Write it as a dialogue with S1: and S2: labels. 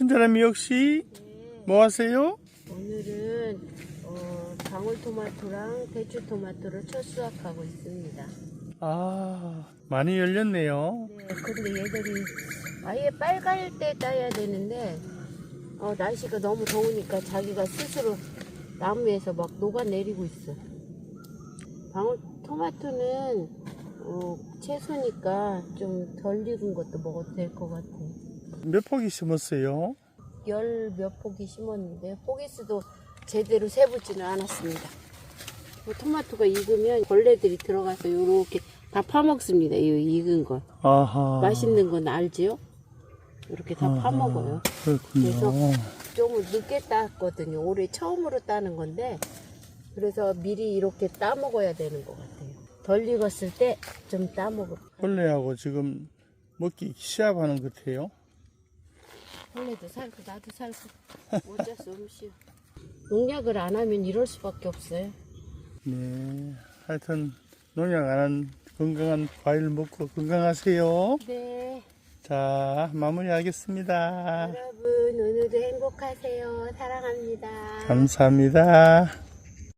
S1: 친절함이 역시 뭐 하세요?
S2: 오늘은 어, 방울토마토랑 대추토마토를 첫 수확하고 있습니다.
S1: 아, 많이 열렸네요.
S2: 네, 근데 얘들이 아예 빨갈 때 따야 되는데 어, 날씨가 너무 더우니까 자기가 스스로 나무에서 막 녹아내리고 있어. 방울 토마토는 어, 채소니까 좀 덜 익은 것도 먹어도 될 것 같아.
S1: 몇 포기 심었어요?
S2: 열 몇 포기 심었는데 포기수도 제대로 세보지는 않았습니다. 뭐 토마토가 익으면 벌레들이 들어가서 이렇게 다 파먹습니다. 이 익은 거.
S1: 아하.
S2: 맛있는 건 알지요? 이렇게 다 파먹어요.
S1: 그렇군요.
S2: 그래서 좀 늦게 땄거든요. 올해 처음으로 따는 건데 그래서 미리 이렇게 따먹어야 되는 것 같아요. 덜 익었을 때 좀 따먹어.
S1: 벌레하고 지금 먹기 시합하는 것 같아요.
S2: 벌레도 살고 나도 살고 어쩔 수 없이요. 농약을 안 하면 이럴 수밖에 없어요.
S1: 네. 하여튼 농약 안 한 건강한 과일 먹고 건강하세요.
S2: 네.
S1: 자, 마무리하겠습니다.
S2: 여러분 오늘도 행복하세요. 사랑합니다.
S1: 감사합니다.